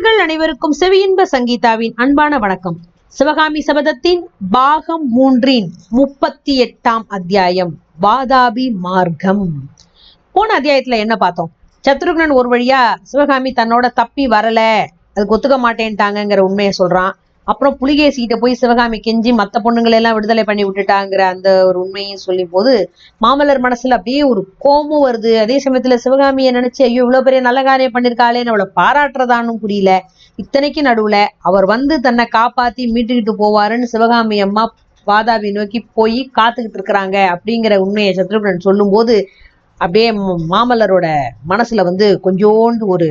நேயர்கள் அனைவருக்கும் செவியின்ப சங்கீதாவின் அன்பான வணக்கம். சிவகாமி சபதத்தின் பாகம் மூன்றின் முப்பத்தி எட்டாம் அத்தியாயம் வாதாபி மார்க்கம். போன அத்தியாயத்துல என்ன பார்த்தோம்? சத்ருக்னன் ஒரு வழியா சிவகாமி தன்னோட தப்பி வரல அதுக்கு ஒத்துக்க மாட்டேன்ட்டாங்கிற உண்மையை சொல்றான். அப்புறம் புலிகேசிகிட்ட போய் சிவகாமி கெஞ்சி மத்த பொண்ணுங்களை எல்லாம் விடுதலை பண்ணி விட்டுட்டாங்கிற அந்த ஒரு உண்மையும் சொல்லி போது மாமல்லர் மனசுல அப்படியே ஒரு கோமும் வருது. அதே சமயத்துல சிவகாமியை நினைச்சு ஐயோ இவ்வளவு பெரிய நல்ல காரியம் பண்ணிருக்காளே அவளை பாராட்டுறதானும் புரியல. இத்தனைக்கு நடுவுல அவர் வந்து தன்னை காப்பாத்தி மீட்டுக்கிட்டு போவாருன்னு சிவகாமி அம்மா வாதாபி நோக்கி போய் காத்துக்கிட்டு இருக்கிறாங்க. அப்படிங்கிற உண்மையை சத்ருகன் சொல்லும்போது அப்படியே மாமல்லரோட மனசுல வந்து கொஞ்சோண்டு ஒரு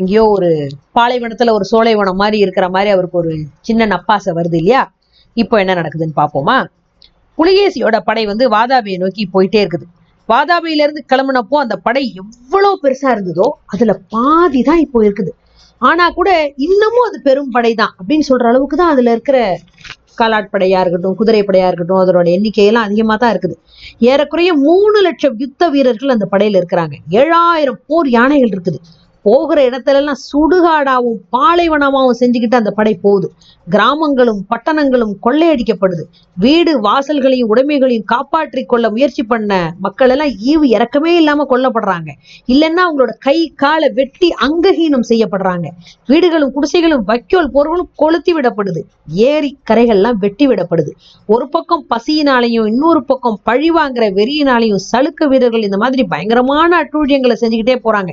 எங்கேயோ ஒரு பாலைவனத்துல ஒரு சோலைவனம் மாதிரி இருக்கிற மாதிரி அவருக்கு ஒரு சின்ன நப்பாசை வருது இல்லையா? இப்போ என்ன நடக்குதுன்னு பார்ப்போமா? புலிகேசியோட படை வந்து வாதாபியை நோக்கி போயிட்டே இருக்குது. வாதாபியில இருந்து கிளம்புனப்போ அந்த படை எவ்வளவு பெருசா இருந்ததோ அதுல பாதி தான் இப்போ இருக்குது. ஆனா கூட இன்னமும் அது பெரும் படை தான் அப்படின்னு சொல்ற அளவுக்கு தான் அதுல இருக்கிற காலாட்படையா இருக்கட்டும் குதிரைப்படையா இருக்கட்டும் அதனோட எண்ணிக்கையெல்லாம் அதிகமா தான் இருக்குது. ஏறக்குறைய மூணு லட்சம் யுத்த வீரர்கள் அந்த படையில இருக்கிறாங்க. ஏழாயிரம் போர் யானைகள் இருக்குது. போகிற இடத்துல எல்லாம் சுடுகாடாவும் பாலைவனமாவும் செஞ்சுக்கிட்டு அந்த படை போகுது. கிராமங்களும் பட்டணங்களும் கொள்ளையடிக்கப்படுது. வீடு வாசல்களையும் உடைமைகளையும் காப்பாற்றி கொள்ள முயற்சி பண்ண மக்கள் எல்லாம் ஈவு இறக்கமே இல்லாம கொல்லப்படுறாங்க. இல்லைன்னா அவங்களோட கை காலை வெட்டி அங்கஹீனம் செய்யப்படுறாங்க. வீடுகளும் குடிசைகளும் வைக்கோல் போர்களும் கொளுத்தி விடப்படுது. ஏரி கரைகள்லாம் வெட்டி விடப்படுது. ஒரு பக்கம் பசியினாலையும் இன்னொரு பக்கம் பழி வாங்குற வெறியினாலையும் சலுக்க வீரர்கள் இந்த மாதிரி பயங்கரமான அட்டூழியங்களை செஞ்சுக்கிட்டே போறாங்க.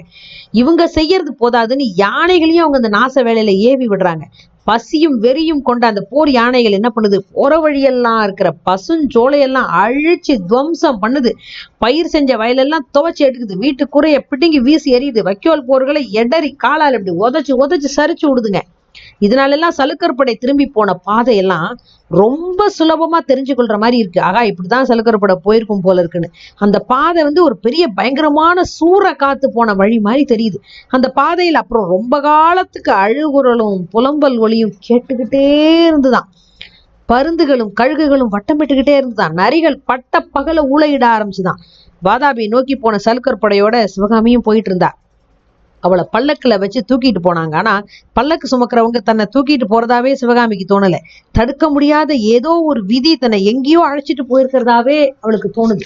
இவங்க செய்யறது போதாதுன்னு யானைகளையும் அவங்க அந்த நாச வேலையில ஏவி விடுறாங்க. பசியும் வெறியும் கொண்ட அந்த போர் யானைகள் என்ன பண்ணுது? போற வழியெல்லாம் இருக்கிற பசுஞ்சோலையெல்லாம் அழிச்சு துவம்சம் பண்ணுது. பயிர் செஞ்ச வயலெல்லாம் துவச்சி எடுக்குது. வீட்டு குறைய பிடுங்கி வீசி எறியுது வைக்கோல் போர்களை எடறி காலால் இப்படி உதச்சு உதச்சு சரிச்சு விடுதுங்க. இதனால எல்லாம் சலுக்கர் படை திரும்பி போன பாதையெல்லாம் ரொம்ப சுலபமா தெரிஞ்சு கொள்ற மாதிரி இருக்கு. ஆகா இப்படிதான் சலுக்கர் படை போயிருக்கும் போல இருக்குன்னு. அந்த பாதை வந்து ஒரு பெரிய பயங்கரமான சூற காத்து போன வழி மாதிரி தெரியுது. அந்த பாதையில் அப்புறம் ரொம்ப காலத்துக்கு அழுகுரலும் புலம்பல் ஒளியும் கேட்டுக்கிட்டே இருந்துதான். பருந்துகளும் கழுகுகளும் வட்டமிட்டுக்கிட்டே இருந்துதான். நரிகள் பட்ட பகல ஊழையிட ஆரம்பிச்சுதான். வாதாபியை நோக்கி போன சலுக்கர் படையோட சிவகாமியும் போயிட்டு இருந்தா. அவளை பல்லக்குல வச்சு தூக்கிட்டு போனாங்க. ஆனா பல்லக்கு சுமக்கிறவங்க தன்னை தூக்கிட்டு போறதாவே சிவகாமிக்கு தோணல. தடுக்க முடியாத ஏதோ ஒரு விதி தன்னை எங்கேயோ அழைச்சிட்டு போயிருக்கிறதாவே அவளுக்கு தோணுது.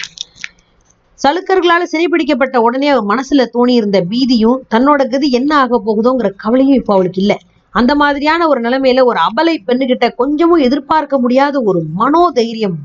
சலுக்கர்களால் சிறைபிடிக்கப்பட்ட உடனே அவள் மனசுல தோணி இருந்த பீதியும் தன்னோட கதி என்ன ஆக போகுதோங்கிற கவலையும் இப்போ அவளுக்கு இல்ல. அந்த மாதிரியான ஒரு நிலைமையில ஒரு அபலை பெண்ணுகிட்ட கொஞ்சமும் எதிர்பார்க்க முடியாத ஒரு மனோதைரியம்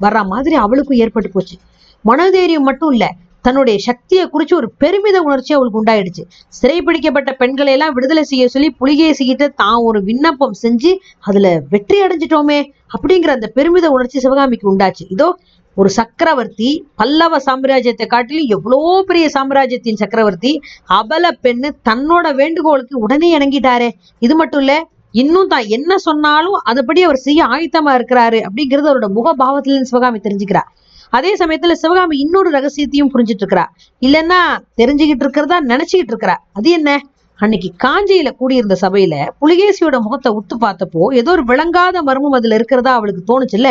வர்ற மாதிரி அவளுக்கும் ஏற்பட்டு போச்சு. மனோதைரியம் மட்டும் இல்ல தன்னுடைய சக்தியை குறிச்சு ஒரு பெருமித உணர்ச்சி அவளுக்கு உண்டாயிடுச்சு. சிறைப்பிடிக்கப்பட்ட பெண்களை எல்லாம் விடுதலை செய்ய சொல்லி புலிகேசிக்கிட்ட தான் ஒரு விண்ணப்பம் செஞ்சு அதுல வெற்றி அடைஞ்சிட்டோமே அப்படிங்கிற அந்த பெருமித உணர்ச்சி சிவகாமிக்கு உண்டாச்சு. இதோ ஒரு சக்கரவர்த்தி பல்லவ சாம்ராஜ்யத்தை காட்டிலும் எவ்வளோ பெரிய சாம்ராஜ்யத்தின் சக்கரவர்த்தி அபல பெண்ணு தன்னோட வேண்டுகோளுக்கு உடனே இணங்கிட்டாரே. இது மட்டும் இல்ல இன்னும் தான் என்ன சொன்னாலும் அதுபடி அவர் செய்ய ஆயத்தமா இருக்கிறாரு அப்படிங்கிறது அவரோட முகபாவத்துல சிவகாமி தெரிஞ்சுக்கிறார் அதே சமயத்துல சிவகாமி இன்னொரு ரகசியத்தையும் புரிஞ்சிட்டு இருக்கிறா இல்லைன்னா தெரிஞ்சுக்கிட்டு இருக்கிறதா நினைச்சுக்கிட்டு இருக்கிறா. அது என்ன? அன்னைக்கு காஞ்சியில கூடியிருந்த சபையில புலிகேசியோட முகத்தை உத்து பார்த்தப்போ ஏதோ ஒரு விளங்காத மர்மம் அதுல இருக்கிறதா அவளுக்கு தோணுச்சுல்ல?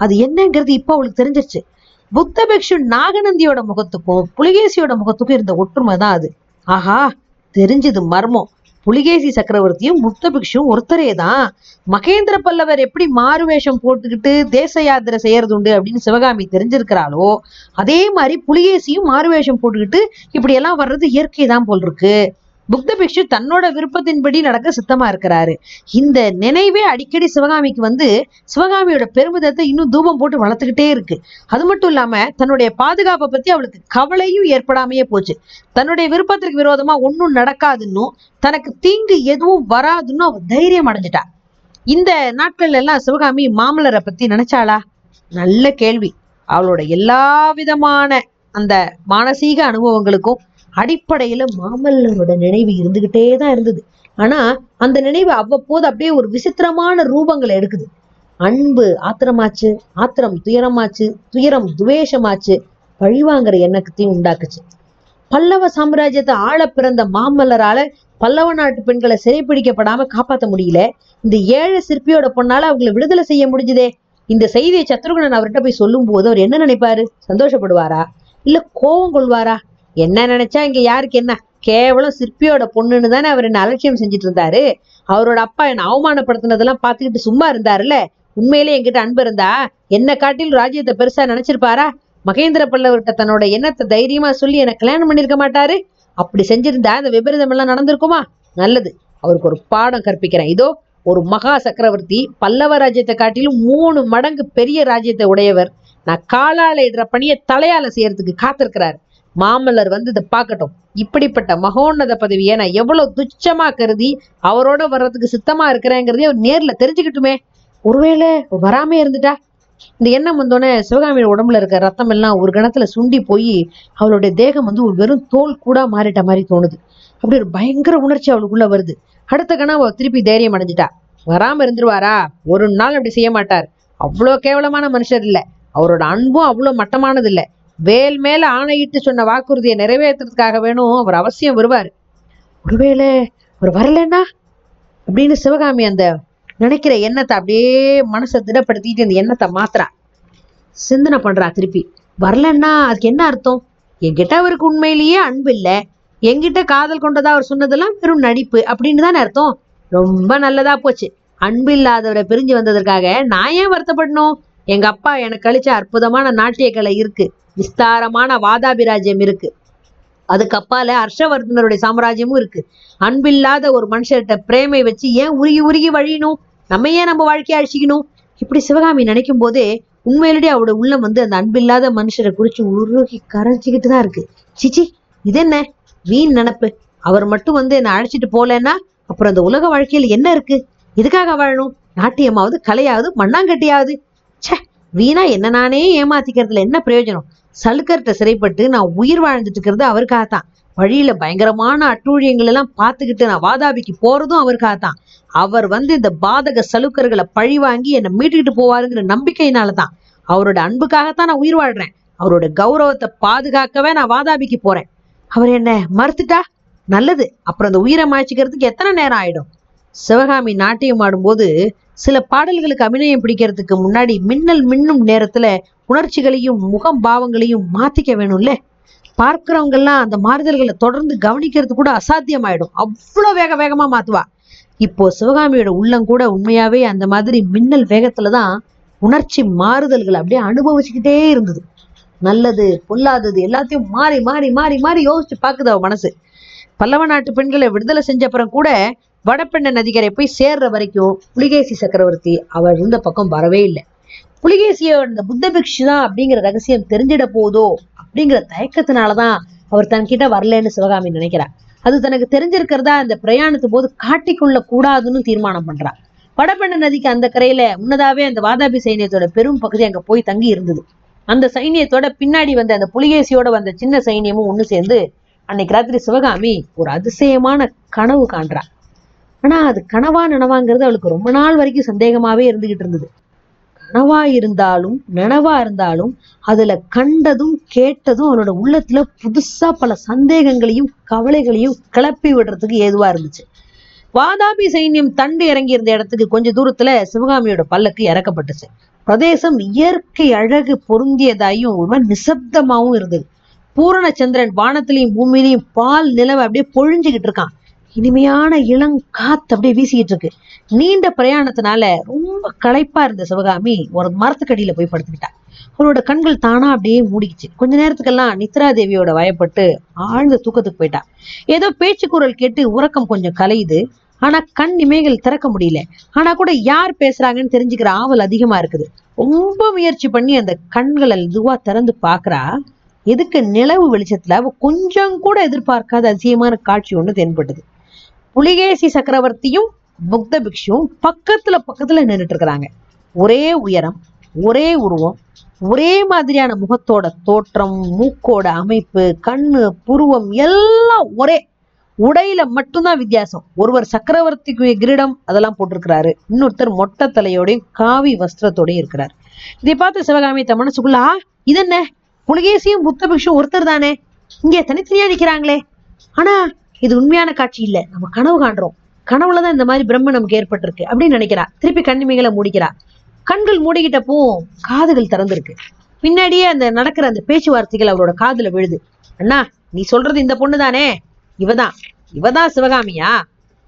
அது என்னங்கிறது இப்ப அவளுக்கு தெரிஞ்சிருச்சு. புத்த பிக்ஷு நாகநந்தியோட முகத்துக்கும் புலிகேசியோட முகத்துக்கும் இருந்த ஒற்றுமை தான் அது. ஆஹா தெரிஞ்சது மர்மம். புலிகேசி சக்கரவர்த்தியும் புத்த பிக்ஷுவும் ஒருத்தரே தான் மகேந்திர பல்லவர் எப்படி மாறு வேஷம் போட்டுக்கிட்டு தேச யாத்திரை செய்யறது உண்டு அப்படின்னு சிவகாமி தெரிஞ்சிருக்கிறாளோ அதே மாதிரி புலிகேசியும் மாறு வேஷம் போட்டுக்கிட்டு இப்படி எல்லாம் வர்றது இயற்கை தான் போல் இருக்கு. புக்த பிக்ஷு தன்னோட விருப்பத்தின்படி நடக்க சித்தமா இருக்கிறாரு. இந்த நினைவே அடிக்கடி சிவகாமிக்கு வந்து சிவகாமியோட பெருமிதத்தை இன்னும் தூபம் போட்டு வளர்த்துக்கிட்டே இருக்கு. அது மட்டும் இல்லாம தன்னுடைய பாதுகாப்பை பத்தி அவளுக்கு கவலையும் ஏற்படாமையே போச்சு. தன்னுடைய விருப்பத்திற்கு விரோதமா ஒன்றும் நடக்காதுன்னும் தனக்கு தீங்கு எதுவும் வராதுன்னு அவ தைரியம் அடைஞ்சிட்டா. இந்த நாட்கள்ல எல்லாம் சிவகாமி மாமல்லரை பத்தி நினைச்சாளா? நல்ல கேள்வி. அவளோட எல்லா விதமான அந்த மானசீக அனுபவங்களுக்கும் அடிப்படையில மாமல்லரோட நினைவு இருந்துகிட்டே தான் இருந்தது. ஆனா அந்த நினைவு அவ்வப்போது அப்படியே ஒரு விசித்திரமான ரூபங்களை எடுக்குது. அன்பு ஆத்திரமாச்சு ஆத்திரம் துயரமாச்சு துயரம் துவேஷமாச்சு பழிவாங்கிற எண்ணத்தையும் உண்டாக்குச்சு. பல்லவ சாம்ராஜ்யத்தை ஆள பிறந்த மாமல்லரால பல்லவ நாட்டு பெண்களை சிறைப்பிடிக்கப்படாம காப்பாத்த முடியல. இந்த ஏழை சிற்பியோட பொண்ணால அவங்களை விடுதலை செய்ய முடிஞ்சுதே. இந்த செய்தியை சத்ருகுணன் அவர்கிட்ட போய் சொல்லும் போது அவர் என்ன நினைப்பாரு? சந்தோஷப்படுவாரா? இல்ல கோபம் கொள்வாரா? என்ன நினைச்சா இங்க யாருக்கு என்ன? கேவலம் சிற்பியோட பொண்ணுன்னு தானே அவர் என்ன அலட்சியம் செஞ்சுட்டு இருந்தாரு அவரோட அப்பா என்ன அவமானப்படுத்தினதெல்லாம் பார்த்துக்கிட்டு சும்மா இருந்தாருல்ல? உண்மையிலே என்கிட்ட அன்பு இருந்தா? என்ன காட்டில் ராஜ்யத்தை பெருசா நினைச்சிருப்பாரா? மகேந்திர பல்லவர்கிட்ட தன்னோட எண்ணத்தை தைரியமா சொல்லி என்ன கல்யாணம் பண்ணிருக்க மாட்டாரு? அப்படி செஞ்சிருந்தா அந்த விபரீதம் எல்லாம் நடந்திருக்குமா? நல்லது. அவருக்கு ஒரு பாடம் கற்பிக்கிறேன். இதோ ஒரு மகா சக்கரவர்த்தி பல்லவ ராஜ்யத்தை காட்டிலும் மூணு மடங்கு பெரிய ராஜ்யத்தை உடையவர். நான் காலால இடுற பணியை தலையால செய்யறதுக்கு காத்திருக்கிறார். மாமல்லர் வந்து இதை பார்க்கட்டும். இப்படிப்பட்ட மகோன்னத பதவியை நான் எவ்வளவு துச்சமா கருதி அவரோட வர்றதுக்கு சித்தமா இருக்கிறேங்கிறதே அவர் நேர்ல தெரிஞ்சுக்கிட்டுமே. ஒருவேளை வராமே இருந்துட்டா? இந்த எண்ணம் வந்தோடனே சிவகாமியோட உடம்புல இருக்க ரத்தம் எல்லாம் ஒரு கணத்துல சுண்டி போய் அவளுடைய தேகம் வந்து ஒரு வெறும் தோல் கூட மாறிட்ட மாதிரி தோணுது. அப்படி ஒரு பயங்கர உணர்ச்சி அவளுக்குள்ள வருது. அடுத்த கணம் அவ திருப்பி தைரியம் அடைஞ்சிட்டா. வராம இருந்துருவாரா? ஒரு நாள் அப்படி செய்ய மாட்டார். அவ்வளோ கேவலமான மனுஷர் இல்லை. அவரோட அன்பும் அவ்வளோ மட்டமானது இல்லை வேல் மேல ஆணையிட்டு சொன்ன வாக்குறுதியை நிறைவேற்றுறதுக்காக வேணும். அவர் அவசியம் வருவார். ஒருவேளை அவர் வரலன்னா? அப்படின்னு சிவகாமி அந்த நினைக்கிற எண்ணத்தை அப்படியே மனசை திடப்படுத்திட்டு அந்த எண்ணத்தை மாத்துறா. சிந்தனை பண்றா திருப்பி. வரலன்னா அதுக்கு என்ன அர்த்தம்? என்கிட்ட அவருக்கு உண்மையிலேயே அன்பு இல்லை. என்கிட்ட காதல் கொண்டதா அவர் சொன்னதெல்லாம் வெறும் நடிப்பு. அப்படின்னு தானே அர்த்தம்? ரொம்ப நல்லதா போச்சு. அன்பு இல்லாதவரை பிரிஞ்சு வந்ததற்காக நான் ஏன் வருத்தப்படணும்? எங்க அப்பா எனக்கு அளிச்ச அற்புதமான நாட்டிய கலை இருக்கு. விஸ்தாரமான வாதாபிராஜ்யம் இருக்கு. அதுக்கு அப்பால ஹர்ஷவர்தனருடைய சாம்ராஜ்யமும் இருக்கு. அன்பில்லாத ஒரு மனுஷர்கிட்ட பிரேமை வச்சு ஏன் உருகி உருகி வழியணும்? நம்ம ஏன் நம்ம வாழ்க்கையை அழிச்சிக்கணும்? இப்படி சிவகாமி நினைக்கும் போதே உண்மையிலேயே அவரோட உள்ளம் வந்து அந்த அன்பில்லாத மனுஷரை குறிச்சு உருகி கரைஞ்சிக்கிட்டு தான் இருக்கு. சிச்சி இது என்ன வீண் நினப்பு. அவர் மட்டும் வந்து என்னை அழைச்சிட்டு போலன்னா அப்புறம் அந்த உலக வாழ்க்கையில என்ன இருக்கு? எதுக்காக வாழணும்? நாட்டியமாவது கலையாவது மண்ணாங்கட்டியாவது? வீணா என்ன நானே ஏமாத்திக்கிறதுல என்ன பிரயோஜனம்? சலுக்கர்கிட்ட சிறைப்பட்டு நான் உயிர் வாழ்ந்துட்டு இருக்கிறது அவருக்காகத்தான். வழியில பயங்கரமான அட்டூழியங்கள் எல்லாம் பார்த்துக்கிட்டு நான் வாதாபிக்கு போறதும் அவருக்காகத்தான். அவர் வந்து இந்த பாதக சலுக்கர்களை பழி வாங்கி என்னை மீட்டுக்கிட்டு போவாருங்கிற நம்பிக்கையினால தான் அவரோட அன்புக்காகத்தான் நான் உயிர் வாழ்றேன். அவரோட கௌரவத்தை பாதுகாக்கவே நான் வாதாபிக்கு போறேன். அவர் என்ன மறுத்துட்டா? நல்லது. அப்புறம் அந்த உயிரை மாய்ச்சிக்கிறதுக்கு எத்தனை நேரம் ஆயிடும்? சிவகாமி நாட்டியம் ஆடும்போது சில பாடல்களுக்கு அபிநயம் பிடிக்கிறதுக்கு முன்னாடி மின்னல் மின்னும் நேரத்துல உணர்ச்சிகளையும் முகம் பாவங்களையும் மாத்திக்க வேணும்ல? பார்க்கிறவங்கெல்லாம் அந்த மாறுதல்களை தொடர்ந்து கவனிக்கிறது கூட அசாத்தியமாயிடும். அவ்வளோ வேக வேகமா மாத்துவா. இப்போ சிவகாமியோட உள்ளம் கூட உண்மையாவே அந்த மாதிரி மின்னல் வேகத்துல தான் உணர்ச்சி மாறுதல்களை அப்படியே அனுபவிச்சுக்கிட்டே இருந்தது. நல்லது பொல்லாதது எல்லாத்தையும் மாறி மாறி மாறி மாறி யோசிச்சு பாக்குது அவ மனசு. பல்லவ நாட்டு பெண்களை விடுதலை செஞ்ச அப்புறம் கூட வடபெண்ண நதிகரை போய் சேர்ற வரைக்கும் புலிகேசி சக்கரவர்த்தி அவர் இருந்த பக்கம் வரவே இல்லை. புலிகேசியோட இந்த புத்த பிக்ஷு தான் அப்படிங்கிற ரகசியம் தெரிஞ்சிட போதோ அப்படிங்கிற தயக்கத்தினாலதான் அவர் தன்கிட்ட வரலன்னு சிவகாமி நினைக்கிறா. அது தனக்கு தெரிஞ்சிருக்கிறதா அந்த பிரயாணத்து போது காட்டிக்கொள்ள கூடாதுன்னு தீர்மானம் பண்றா. வடபெண்ண நதிக்கு அந்த கரையில முன்னதாவே அந்த வாதாபி சைனியத்தோட பெரும் பகுதி அங்க போய் தங்கி இருந்தது. அந்த சைனியத்தோட பின்னாடி வந்த அந்த புலிகேசியோட வந்த சின்ன சைனியமும் ஒண்ணு சேர்ந்து அன்னைக்கு ராத்திரி சிவகாமி ஒரு அதிசயமான கனவு காண்றா. ஆனா அது கனவா நனவாங்கிறது அவளுக்கு ரொம்ப நாள் வரைக்கும் சந்தேகமாவே இருந்துகிட்டு இருந்தது. கனவா இருந்தாலும் நனவா இருந்தாலும் அதுல கண்டதும் கேட்டதும் அவனோட உள்ளத்துல புதுசா பல சந்தேகங்களையும் கவலைகளையும் கிளப்பி விடுறதுக்கு ஏதுவா இருந்துச்சு. வாதாபி சைன்யம் தண்டு இறங்கி இருந்த இடத்துக்கு கொஞ்ச தூரத்துல சிவகாமியோட பல்லக்கு இறக்கப்பட்டுச்சு. பிரதேசம் இயற்கை அழகு பொருந்தியதாயும் ஒரு நிசப்தமாவும் இருந்தது. பூரண சந்திரன் வானத்திலையும் பூமியிலையும் பால் நிலவை அப்படியே பொழிஞ்சுகிட்டு இருக்கான். இனிமையான இளங் காத்து அப்படியே வீசிக்கிட்டு இருக்கு. நீண்ட பிரயாணத்தினால ரொம்ப களைப்பா இருந்த சிவகாமி ஒரு மரத்துக்கடியில போய் படுத்துக்கிட்டா. அவளோட கண்கள் தானா அப்படியே மூடிக்கிச்சு. கொஞ்ச நேரத்துக்கெல்லாம் நித்ரா தேவியோட வயப்பட்டு ஆழ்ந்த தூக்கத்துக்கு போயிட்டா. ஏதோ பேச்சு குரல் கேட்டு உறக்கம் கொஞ்சம் கலையுது. ஆனா கண் இமைகள் திறக்க முடியல. ஆனா கூட யார் பேசுறாங்கன்னு தெரிஞ்சுக்கிற ஆவல் அதிகமா இருக்குது. ரொம்ப முயற்சி பண்ணி அந்த கண்களை இதுவா திறந்து பாக்குறா. எதுக்கு நிலவு வெளிச்சத்துல அவ கொஞ்சம் கூட எதிர்பார்க்காத அதிசயமான காட்சி ஒண்ணு தென்பட்டது. புலிகேசி சக்கரவர்த்தியும் புத்த பிக்ஷுவும் பக்கத்துல பக்கத்துல நின்றுட்டு இருக்கிறாங்க. ஒரே உயரம் ஒரே உருவம் ஒரே மாதிரியான முகத்தோட தோற்றம் மூக்கோட அமைப்பு கண்ணு புருவம் எல்லாம் ஒரே. உடையில மட்டும்தான் வித்தியாசம். ஒருவர் சக்கரவர்த்திக்கு கிரீடம் அதெல்லாம் போட்டிருக்கிறாரு. இன்னொருத்தர் மொட்டை தலையோடையும் காவி வஸ்திரத்தோடயும் இருக்கிறார். இதை பார்த்து சிவகாமி தன் மனசுக்குள்ள "ஆ, இது என்ன புலிகேசியும் புத்த பிக்ஷும் ஒருத்தர் தானே? இங்கே தனித்தனியா நிக்கிறாங்களே. ஆனா இது உண்மையான காட்சி இல்ல. நம்ம கனவு காண்றோம். கனவுலதான் இந்த மாதிரி பிரம்ம நமக்கு ஏற்பட்டிருக்கு அப்படின்னு நினைக்கிறா. திருப்பி கண்ணிமைகளை மூடிக்கிறா. கண்கள் மூடிக்கிட்டப்போ காதுகள் திறந்திருக்கு. பின்னாடியே அந்த நடக்கிற அந்த பேச்சுவார்த்தைகள் அவரோட காதுல விழுது. அண்ணா நீ சொல்றது இந்த பொண்ணு தானே இவதான். இவதான் சிவகாமியா?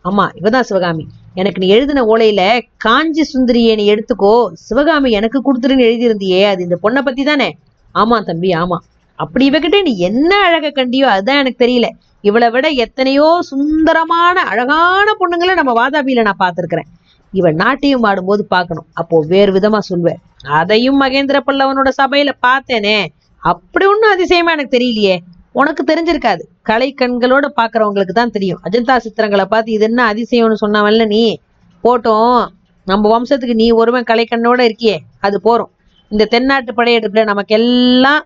ஆமா இவதான் சிவகாமி. எனக்கு நீ எழுதின ஓலையில காஞ்சி சுந்தரியை நீ எடுத்துக்கோ. சிவகாமி எனக்கு கொடுத்துருன்னு எழுதியிருந்தியே அது இந்த பொண்ணை பத்தி தானே ஆமா தம்பி ஆமா. அப்படி இவகிட்ட நீ என்ன அழக கண்டியோ அதுதான் எனக்கு தெரியல. இவளை விட எத்தனையோ சுந்தரமான அழகான பொண்ணுங்களை நம்ம வாதாபியில நான் பார்த்துருக்குறேன். இவன் நாட்டியம் ஆடும்போது பார்க்கணும். அப்போ வேறு விதமா சொல்வேன் அதையும் மகேந்திர பல்லவனோட சபையில பார்த்தேனே. அப்படி ஒன்றும் அதிசயமா எனக்கு தெரியலையே. உனக்கு தெரிஞ்சிருக்காது. கலை கண்களோட பாக்குறவங்களுக்கு தான் தெரியும். அஜந்தா சித்திரங்களை பார்த்து இது என்ன அதிசயம்னு சொன்னவன்ல நீ? போட்டோம். நம்ம வம்சத்துக்கு நீ ஒருவன் கலை கண்ணோட இருக்கியே. அது போறோம். இந்த தென்னாட்டு படையெடுப்புல நமக்கு எல்லாம்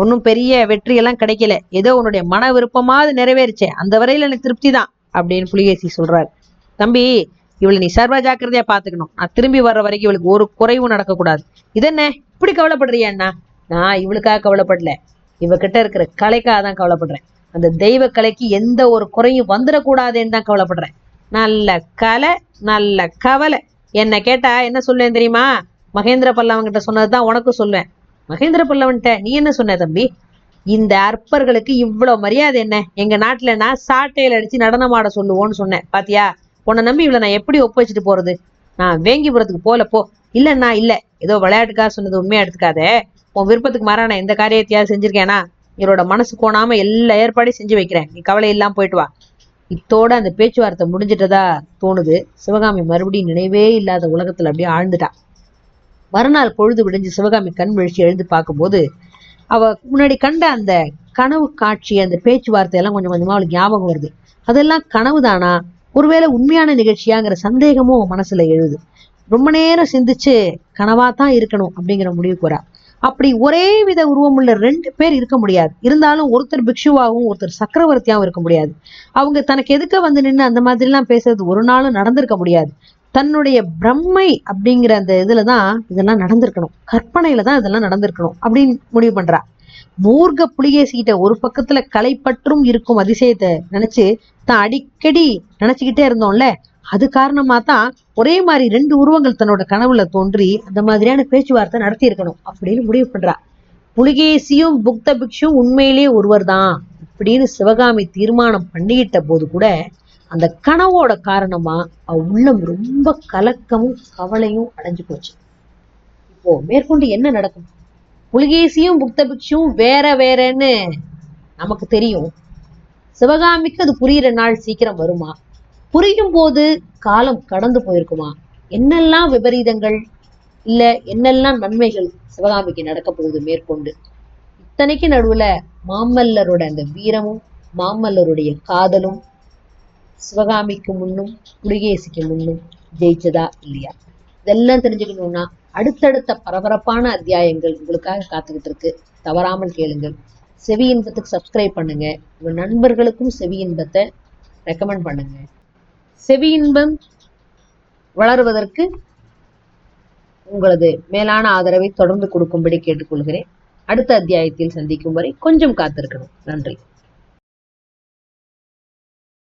ஒன்றும் பெரிய வெற்றியெல்லாம் கிடைக்கல. ஏதோ உன்னுடைய மன விருப்பமாவது நிறைவேறிச்சே. அந்த வரையில எனக்கு திருப்தி தான் அப்படின்னு புலிகேசி சொல்றாரு. தம்பி இவளை நீ சர்வ ஜாக்கிரதையா பாத்துக்கணும். நான் திரும்பி வர்ற வரைக்கும் இவளுக்கு ஒரு குறைவும் நடக்கக்கூடாது. இது என்ன இப்படி கவலைப்படுறியா அண்ணா நான் இவளுக்காக கவலைப்படல. இவகிட்ட இருக்கிற கலைக்காக தான் கவலைப்படுறேன். அந்த தெய்வ கலைக்கு எந்த ஒரு குறையும் வந்துடக்கூடாதுன்னு தான் கவலைப்படுறேன். நல்ல கலை நல்ல கவலை. என்ன கேட்டா என்ன சொல்லுவேன் தெரியுமா? மகேந்திர பல்லவன் கிட்ட சொன்னதுதான் உனக்கும் சொல்லுவேன். மகேந்திர பல்லவன்ட்ட நீ என்ன சொன்ன தம்பி? இந்த அற்பர்களுக்கு இவ்வளவு மரியாதை என்ன? எங்க நாட்டுல நான் சாட்டையில அடிச்சு நடனமாட சொல்லுவோன்னு சொன்னேன். பாத்தியா? உன்னை நம்பி இவளை நான் எப்படி ஒப்படைச்சிட்டு போறது? நான் வேங்கிபுரத்துக்கு போல போ. இல்லைண்ணா இல்ல. ஏதோ விளையாட்டுக்காக சொன்னது உண்மையா எடுத்துக்காதே. உன் விருப்பத்துக்கு மாறான எந்த காரியத்தையாவது செஞ்சிருக்கேனா? இவரோட மனசு கோணாம எல்லா ஏற்பாடையும் செஞ்சு வைக்கிறேன். நீ கவலை இல்லாம போயிட்டு வா. இத்தோட அந்த பேச்சுவார்த்தை முடிஞ்சிட்டதா தோணுது. சிவகாமி மறுபடியும் நினைவே இல்லாத உலகத்துல அப்படியே ஆழ்ந்துட்டா. மறுநாள் பொழுது விடிஞ்சு சிவகாமி கண் விழிச்சு எழுந்து பார்க்கும்போது அவ முன்னாடி கண்ட அந்த கனவு காட்சி அந்த பேச்சுவார்த்தை எல்லாம் கொஞ்சம் கொஞ்சமா அவளுக்கு ஞாபகம் வருது. அதெல்லாம் கனவுதானா? ஒருவேளை உண்மையான நிகழ்ச்சியாங்கிற சந்தேகமும் அவன் மனசுல எழுது. ரொம்ப நேரம் சிந்திச்சு கனவா தான் இருக்கணும் அப்படிங்கிற முடிவுக்கு வரா. அப்படி ஒரே வித உருவம் உள்ள ரெண்டு பேர் இருக்க முடியாது. இருந்தாலும் ஒருத்தர் பிக்ஷுவாகவும் ஒருத்தர் சக்கரவர்த்தியாகவும் இருக்க முடியாது. அவங்க தனக்கு எதுக்க வந்து நின்று அந்த மாதிரிலாம் பேசுறது ஒரு நாளும் நடந்திருக்க முடியாது. தன்னுடைய பிரம்மை அப்படிங்கிற அந்த இதுல தான் இதெல்லாம் நடந்திருக்கணும். கற்பனையில தான் இதெல்லாம் நடந்திருக்கணும் அப்படின்னு முடிவு பண்றா. மூர்க்க புலிகேசிக்கிட்ட ஒரு பக்கத்துல கலைப்பற்றும் இருக்கும் அதிசயத்தை நினைச்சு தான் அடிக்கடி நினைச்சுக்கிட்டே இருந்தோம்ல. அது காரணமா தான் ஒரே மாதிரி ரெண்டு உருவங்கள் தன்னோட கனவுல தோன்றி அந்த மாதிரியான பேச்சுவார்த்தை நடத்தி இருக்கணும் அப்படின்னு முடிவு பண்றா. புலிகேசியும் புக்த பிக்ஷும் உண்மையிலேயே ஒருவர் தான் அப்படின்னு சிவகாமி தீர்மானம் பண்ணிக்கிட்ட போது கூட அந்த கனவோட காரணமா அவ உள்ளம் ரொம்ப கலக்கமும் கவலையும் அடைஞ்சு போச்சு. இப்போ மேற்கொண்டு என்ன நடக்கும்? புலிகேசியும் புக்த பிக்ஷும் வேற வேறன்னு நமக்கு தெரியும். சிவகாமிக்கு அது புரியிற நாள் சீக்கிரம் வருமா? புரியும் போது காலம் கடந்து போயிருக்குமா? என்னெல்லாம் விபரீதங்கள்? இல்ல என்னெல்லாம் நன்மைகள் சிவகாமிக்கு நடக்க போகுது மேற்கொண்டு? இத்தனைக்கு நடுவுல மாமல்லரோட அந்த வீரமும் மாமல்லருடைய காதலும் சிவகாமிக்கு முன்னும் புலிகேசிக்கு முன்னும் ஜெயிச்சதா இல்லையா? இதெல்லாம் தெரிஞ்சுக்கணும்னா அடுத்தடுத்த பரபரப்பான அத்தியாயங்கள் உங்களுக்காக காத்துக்கிட்டு இருக்கு. தவறாமல் கேளுங்கள். செவி இன்பத்துக்கு சப்ஸ்கிரைப் பண்ணுங்க. உங்க நண்பர்களுக்கும் செவி இன்பத்தை ரெக்கமெண்ட் பண்ணுங்க. செவி இன்பம் வளருவதற்கு உங்களது மேலான ஆதரவை தொடர்ந்து கொடுக்கும்படி கேட்டுக்கொள்கிறேன். அடுத்த அத்தியாயத்தில் சந்திக்கும் வரை கொஞ்சம் காத்திருக்கணும். நன்றி.